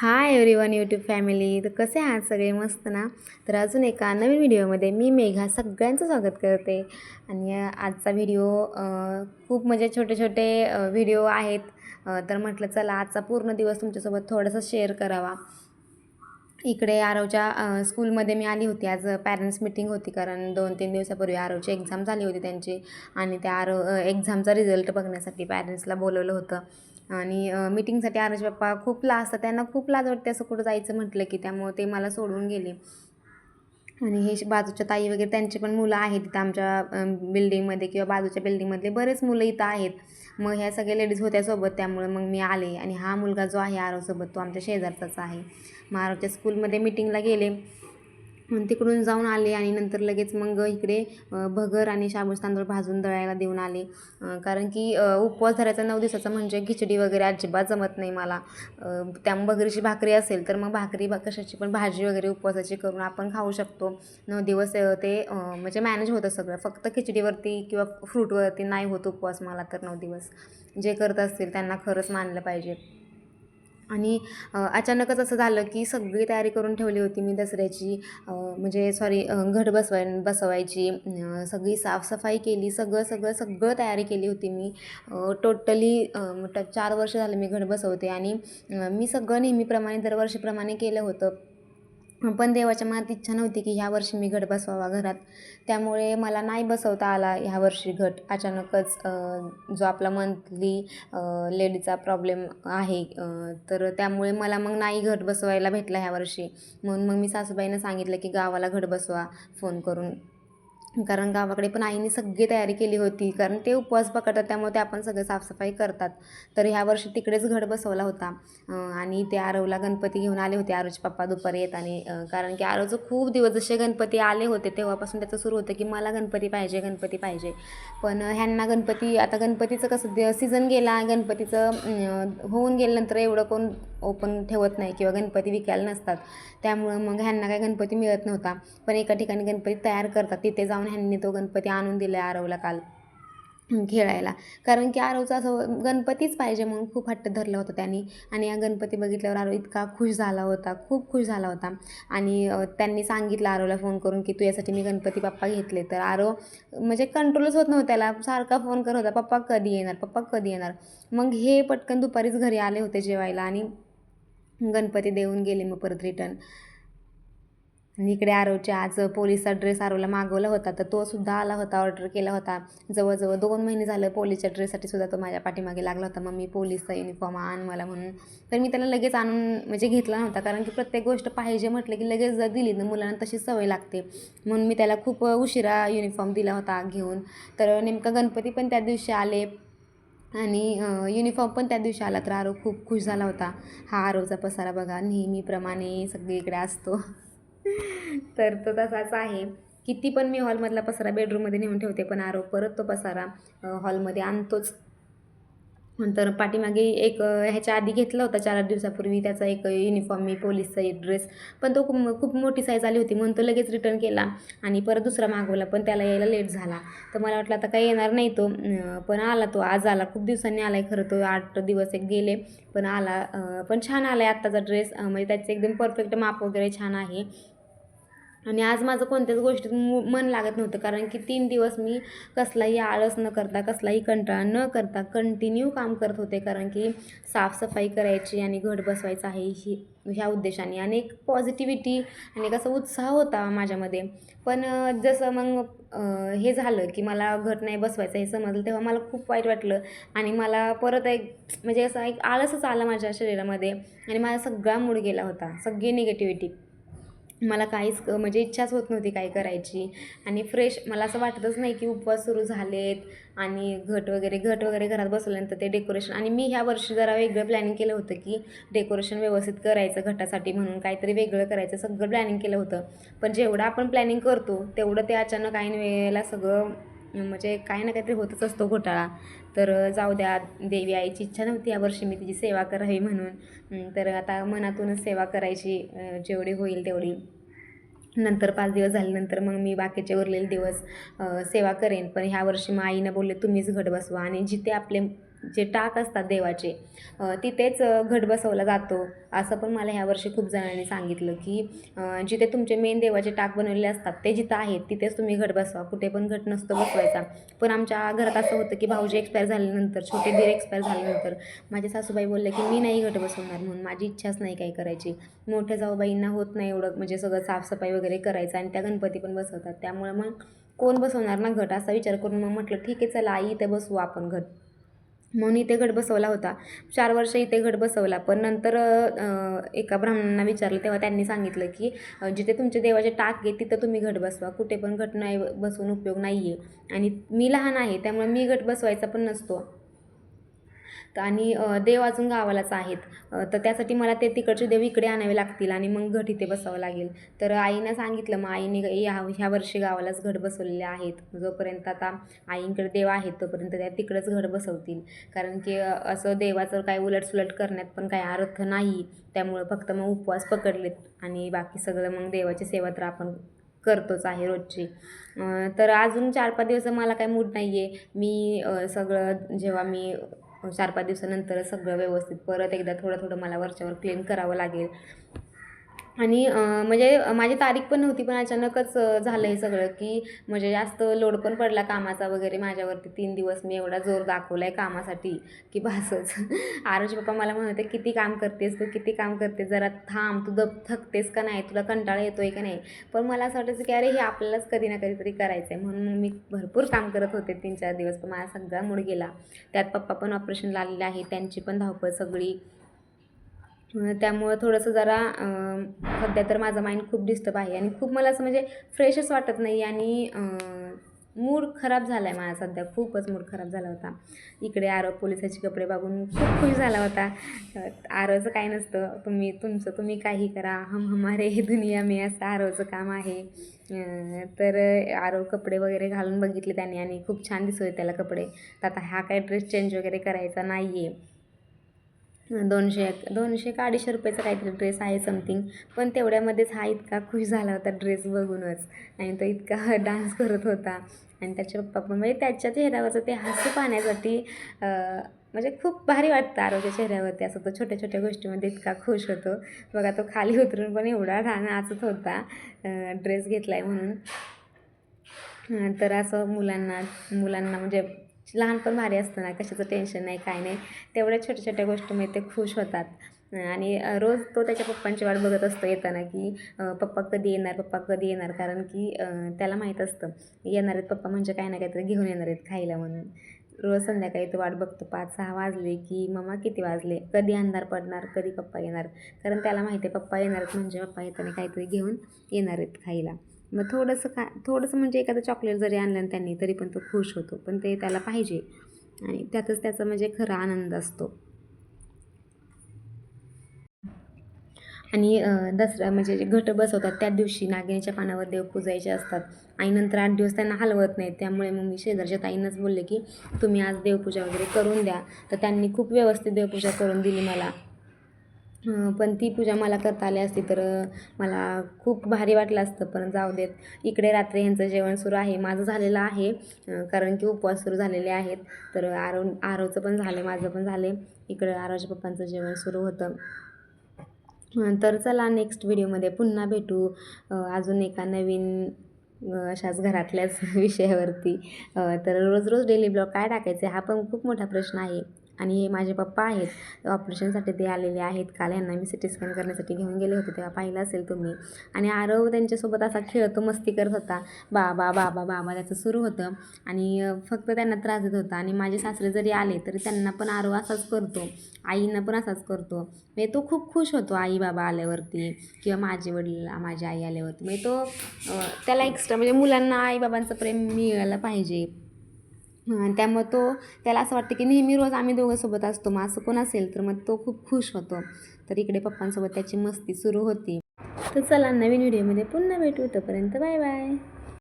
हाय everyone YouTube family तर कसे आहात सगळे? मस्त ना? तर अजून एका नवीन व्हिडिओमध्ये मी मेघा सगळ्यांचं स्वागत करते. आणि आजचा व्हिडिओ खूप म्हणजे छोटे छोटे व्हिडिओ आहेत. तर म्हटलं चला आजचा पूर्ण दिवस तुमच्यासोबत थोडासा शेअर करावा. इकडे आरवच्या स्कूलमध्ये मी आली होती. आज पॅरेंट्स मिटिंग होती कारण दोन तीन दिवसापूर्वी आरवची एक्झाम झाली होती त्यांची. आणि त्या आरव एक्झामचा रिझल्ट बघण्यासाठी पॅरेंट्सला बोलवलं होतं. आणि मीटिंगसाठी आरज बाप्पा पप्पा खूप लाज असतात. त्यांना खूप लाज वाटते असं कुठं जायचं म्हटलं की त्यामुळे ते मला सोडून गेले. आणि हे बाजूच्या ताई वगैरे त्यांची पण मुलं आहेत इथं आमच्या बिल्डिंगमध्ये किंवा बाजूच्या बिल्डिंगमधले बरेच मुलं इथं आहेत. मग ह्या सगळ्या लेडीज होत्या सोबत त्यामुळे मग मी आले. आणि हा मुलगा जो आहे आरवसोबत तो आमच्या शेजारचाच आहे. मग आरवच्या स्कूलमध्ये मिटिंगला गेले. तिकडून जाऊन आले आणि नंतर लगेच मग इकडे भगर आणि शाबूस तांदूळ भाजून दळायला देऊन आले. कारण की उपवास धरायचा नऊ दिवसाचा म्हणजे खिचडी वगैरे अजिबात जमत नाही मला. त्या त्यामुळे भगरीची भाकरी असेल तर मग भाकरी कशाची पण भाजी वगैरे उपवासाची करून आपण खाऊ शकतो. नऊ दिवस ते म्हणजे मॅनेज होतं सगळं. फक्त खिचडीवरती किंवा फ्रूटवरती नाही होत उपवास मला तर नऊ दिवस. जे करत असतील त्यांना खरंच मानलं पाहिजे. आणि अचानकच असं झालं की सगळी तयारी करून ठेवली होती मी दसऱ्याची. म्हणजे सॉरी घट बसवाय बसवायची. सगळी साफसफाई केली सगळं सगळं सगळं तयारी केली होती मी. टोटली चार वर्ष झालं मी घट बसवते आणि मी सगळं नेहमीप्रमाणे दरवर्षीप्रमाणे केलं होतं. पण देवाच्या मनात इच्छा नव्हती की ह्या वर्षी मी घट बसवावा घरात. त्यामुळे मला नाही बसवता आला ह्या वर्षी घट. अचानकच जो आपला मंथली लेडीचा प्रॉब्लेम आहे तर त्यामुळे मला मग नाही घट बसवायला भेटला ह्या वर्षी. म्हणून मग मी सासूबाईनं सांगितलं की गावाला घट बसवा फोन करून. कारण गावाकडे पण आईने सगळी तयारी केली होती. कारण ते उपवास पकडतात त्यामुळे ते आपण सगळं साफसफाई करतात. तर ह्या वर्षी तिकडेच घड बसवला होता. आणि ते आरवला गणपती घेऊन आले होते. आरोज पप्पा दुपारी येत आणि कारण की आरवचं खूप दिवस जसे गणपती आले होते तेव्हापासून त्याचं सुरू होतं की मला गणपती पाहिजे गणपती पाहिजे. पण ह्यांना गणपती आता गणपतीचं कसं सीझन गेला. गणपतीचं होऊन गेल्यानंतर एवढं कोण ओपन ठेवत नाही किंवा गणपती विकायला नसतात. त्यामुळं मग ह्यांना काय गणपती मिळत नव्हता. पण एका ठिकाणी गणपती तयार करतात. तिथे जाऊन ह्यांनी तो गणपती आणून दिला आरवला काल खेळायला. कारण की आरवचं असं गणपतीच पाहिजे म्हणून खूप हट्ट धरलं होतं त्यांनी. आणि या गणपती बघितल्यावर आरव इतका खुश झाला होता खूप खुश झाला होता. आणि त्यांनी सांगितलं आरवला फोन करून की तू यासाठी मी गणपती पप्पा घेतले. तर आरव म्हणजे कंट्रोलच होत नव्हतं त्याला. सारखा फोन करत होता पप्पा कधी येणार? पप्पा कधी येणार? मग हे पटकन दुपारीच घरी आले होते जेवायला. आणि गणपती देऊन गेले मग परत रिटर्न आणि इकडे आरोच्या आज पोलीसचा ड्रेस आरोला मागवला होता तर तो सुद्धा आला होता ऑर्डर केला होता. जवळजवळ दोन महिने झालं पोलीसच्या ड्रेससाठी सुद्धा तो माझ्या पाठीमागे लागला होता. मग मी पोलीसचा युनिफॉर्म आण मला म्हणून. तर मी त्याला लगेच आणून म्हणजे घेतला नव्हता कारण की प्रत्येक गोष्ट पाहिजे म्हटलं की लगेच जर दिली तर मुलांना तशी सवय लागते. म्हणून मी त्याला खूप उशिरा युनिफॉर्म दिला होता घेऊन. तर नेमका गणपती पण त्या दिवशी आले. आणि युनिफॉर्म पण त्या दिवशी आला तर आरव खूप खुश झाला होता. हा आरवचा पसारा बघा नेहमीप्रमाणे सगळीकडे असतो. तर तो तसाच आहे. किती पण मी हॉलमधला पसारा बेडरूममध्ये नेऊन ठेवते पण आरव परत तो पसारा हॉलमध्ये आणतोच. नंतर पाठीमागे एक ह्याच्या आधी घेतला होता चार आठ दिवसापूर्वी. त्याचा एक युनिफॉर्म मी पोलीसचा एक ड्रेस पण तो खूप खूप मोठी साईज आली होती. म्हणून तो लगेच रिटर्न केला. आणि परत दुसरा मागवला पण त्याला यायला लेट झाला. तर मला वाटलं आता काही येणार नाही तो. पण आला तो. आज आला. खूप दिवसांनी आला आहे खरं तो. आठ दिवस एक गेले पण आला पण छान आला आहे आत्ताचा ड्रेस म्हणजे त्याचं एकदम परफेक्ट माप वगैरे छान आहे. आणि आज माझं कोणत्याच गोष्टीत मन लागत नव्हतं. कारण की तीन दिवस मी कसलाही आळस न करता कसलाही कंटाळा न करता कंटिन्यू काम करत होते. कारण की साफसफाई करायची आणि घट बसवायचं आहे ही ह्या उद्देशाने. आणि एक पॉझिटिव्हिटी आणि एक असा उत्साह होता माझ्यामध्ये. पण जसं मग हे झालं की मला घट नाही बसवायचं हे समजलं तेव्हा मला खूप वाईट वाटलं. आणि मला परत एक म्हणजे असा एक आळसच आला माझ्या शरीरामध्ये. आणि माझा सगळा मूड गेला होता. सगळी निगेटिव्हिटी मला काहीच क- म्हणजे इच्छाच होत नव्हती काही करायची. आणि फ्रेश मला असं वाटतच नाही की उपवास सुरू झालेत आणि घट वगैरे घट वगैरे घरात बसवल्यानंतर ते डेकोरेशन आणि मी ह्या वर्षी जरा वेगळं प्लॅनिंग केलं होतं की डेकोरेशन व्यवस्थित करायचं घटासाठी म्हणून काहीतरी वेगळं करायचं सगळं प्लॅनिंग केलं होतं. पण जेवढं आपण प्लॅनिंग करतो तेवढं ते अचानक ऐन वेळेला सगळं म्हणजे काही ना काहीतरी होतच असतो घोटाळा. तर जाऊ द्या देवी आईची इच्छा नव्हती यावर्षी मी तिची सेवा करावी म्हणून. तर आता मनातूनच सेवा करायची जेवढी होईल तेवढी. नंतर पाच दिवस झाल्यानंतर मग मी बाकीचे उरलेले दिवस सेवा करेन. पण ह्या वर्षी मग आईनं बोलले तुम्हीच घट बसवा आणि जिथे आपले जे टाक असतात देवाचे तिथेच घट बसवला जातो. असं पण मला ह्या वर्षी खूप जणांनी सांगितलं की जिथे तुमचे मेन देवाचे टाक बनवलेले असतात ते जिथं आहेत तिथेच तुम्ही घट बसवा. कुठे पण घट नसतो बसवायचा. पण आमच्या घरात असं होतं की भाऊजी एक्सपायर झाल्यानंतर छोटे दीर एक्सपायर झाल्यानंतर माझे सासूबाई बोलले की मी नाही घट बसवणार म्हणून माझी इच्छाच नाही काही करायची. मोठ्या जाऊबाईंना होत नाही एवढं म्हणजे सगळं साफसफाई वगैरे करायचं आणि त्या गणपती पण बसवतात. त्यामुळे मग कोण बसवणार ना घट? असा विचार करून मग म्हटलं ठीक आहे चला आई इथे बसवू आपण घट. म्हणून इथे घट बसवला होता. चार वर्ष इथे घट बसवला. पण नंतर एका ब्राह्मणांना विचारलं तेव्हा त्यांनी सांगितलं की जिथे तुमचे देवाचे टाक आहे तिथं तुम्ही घट बसवा. कुठे पण घट नाही बसवून उपयोग नाही आहे आणि मी लहान आहे त्यामुळे मी घट बसवायचा पण नसतो. तर आणि देव अजून गावालाच आहेत. तर त्यासाठी मला ते तिकडचे देव इकडे आणावे लागतील आणि मग घट इथे बसावं लागेल. तर आईनं सांगितलं मग आईने ह्या ह्या वर्षी गावालाच घट बसवलेले आहेत. जोपर्यंत आता आईंकडे देव आहेत तोपर्यंत त्या तिकडंच घट बसवतील. कारण की असं देवाचं काय उलटसुलट करण्यात पण काही अर्थ नाही. त्यामुळं फक्त मग उपवास पकडलेत आणि बाकी सगळं मग देवाची सेवा तर आपण करतोच आहे रोजची. तर अजून चार पाच दिवस मला काही मूड नाही आहे मी सगळं जेव्हा मी चार पाच दिवसानंतर सगळं व्यवस्थित परत एकदा थोडं थोडं मला वरच्यावर क्लीन करावं लागेल. आणि म्हणजे माझी तारीख पण नव्हती पण अचानकच झालं हे सगळं की म्हणजे जास्त लोड पण पडला कामाचा वगैरे माझ्यावरती. तीन दिवस मी एवढा जोर दाखवला आहे कामासाठी की भासच आरुष पप्पा मला म्हणत होते किती काम करतेस तू? किती काम करतेस? जरा थांब तू दप थकतेस का नाही? तुला कंटाळा येतो आहे का नाही? पण मला असं वाटायचं की अरे हे आपल्यालाच कधी ना कधीतरी करायचं आहे म्हणून मी भरपूर काम करत होते तीन चार दिवस पण माझा सगळा मूड गेला. त्यात पप्पा पण ऑपरेशनला आलेले आहे त्यांची पण धावपळ सगळी त्यामुळं थोडंसं जरा सध्या तर माझं माइंड खूप डिस्टर्ब आहे. आणि खूप मला असं म्हणजे फ्रेशच वाटत नाही आणि मूड खराब झाला आहे माझा सध्या. खूपच मूड खराब झाला होता. इकडे आरव पोलिसाचे कपडे बघून खूप खुश झाला होता. आरवचं काय नसतं. तुम्ही तुमचं तुम्ही काही करा. हम हमारे दुनिया मी असं आरवचं काम आहे. तर आरव कपडे वगैरे घालून बघितले त्याने आणि खूप छान दिसत होते त्याला कपडे. तर आता हा काय ड्रेस चेंज वगैरे करायचा नाही आहे दोनशे दोनशे का अडीचशे रुपयाचा काहीतरी ड्रेस आहे समथिंग पण तेवढ्यामध्येच हा इतका खुश झाला होता ड्रेस बघूनच. आणि तो इतका डान्स करत होता. आणि त्याचे पप्पा पण म्हणजे त्याच्या चेहऱ्यावरचं ते हसू पाहण्यासाठी म्हणजे खूप भारी वाटतं आरोग्य चेहऱ्यावरती. असं तो छोट्या छोट्या गोष्टीमध्ये इतका खुश होतो. बघा तो खाली उतरून पण एवढा रान नाचत होता ड्रेस घेतला आहे म्हणून. तर असं मुलांना मुलांना म्हणजे लहानपण भारी असतं ना कशाचं टेन्शन नाही काय नाही. तेवढ्या छोट्या छोट्या गोष्टीमध्ये ते खुश होतात. आणि रोज तो त्याच्या पप्पांची वाट बघत असतो येताना की पप्पा कधी येणार पप्पा कधी येणार? कारण की त्याला माहीत असतं येणार आहेत पप्पा म्हणजे काही ना काहीतरी घेऊन येणार आहेत खायला म्हणून. रोज संध्याकाळी तो वाट बघतो पाच सहा वाजले की मम्मा किती वाजले? कधी अंधार पडणार? कधी पप्पा येणार? कारण त्याला माहिती आहे पप्पा येणार आहेत म्हणजे पप्पा येताना काहीतरी घेऊन येणार आहेत खायला. मग थोडंसं का थोडंसं म्हणजे एखादं चॉकलेट जरी आणलं त्यांनी तरी पण तो खुश होतो. पण ते त्याला पाहिजे. आणि त्यातच त्याचा म्हणजे खरा आनंद असतो. आणि दसरा म्हणजे जे घट बसवतात त्या दिवशी नागिनीच्या पानावर देव पूजायचे असतात. आणि नंतर आठ दिवस त्यांना हलवत नाहीत. त्यामुळे मग मी शेजारच्या ताईंनाच बोलले की तुम्ही आज देवपूजा वगैरे करून द्या. तर त्यांनी खूप व्यवस्थित देवपूजा करून दिली मला. पण ती पूजा मला करता आली असती तर मला खूप भारी वाटलं असतं पण जाऊ देत. इकडे रात्री ह्यांचं जेवण सुरू आहे. माझं झालेलं आहे कारण की उपवास सुरू झालेले आहेत. तर आरव आरवचं पण झालं माझं पण झाले. इकडं आरवच्या पप्पांचं जेवण सुरू होतं. तर चला नेक्स्ट व्हिडिओमध्ये पुन्हा भेटू. अजून एका नवीन अशाच घरातल्याच विषयावरती. तर रोज रोज डेली ब्लॉग काय टाकायचे हा पण खूप मोठा प्रश्न आहे. आणि हे माझे पप्पा आहेत. ऑपरेशनसाठी ते आलेले आहेत. काल यांना मी सी टी स्कॅन करण्यासाठी घेऊन गेले होते. तेव्हा पाहिलं असेल तुम्ही. आणि आरव त्यांच्यासोबत असा खेळतो मस्ती करत होता. बाबा बाबा बाबा त्याचं सुरू होतं. आणि फक्त त्यांना त्रास देत होता. आणि माझे सासरे जरी आले तरी त्यांना पण आरव असाच करतो. आईंना पण असाच करतो. म्हणजे तो खूप खुश होतो आई बाबा आल्यावरती किंवा माझे वडील माझी आई आल्यावरती. म्हणजे तो त्याला एक्स्ट्रा म्हणजे मुलांना आईबाबांचं प्रेम मिळायला पाहिजे. हां, त्यामुळे तो त्याला असं वाटतं की नेहमी रोज आम्ही दोघं सोबत असतो. मग असं कोण असेल तर मग तो खूप खुश होतो. तर इकडे पप्पांसोबत त्याची मस्ती सुरू होती. तर चला नवीन व्हिडिओमध्ये पुन्हा भेटू. तोपर्यंत बाय बाय.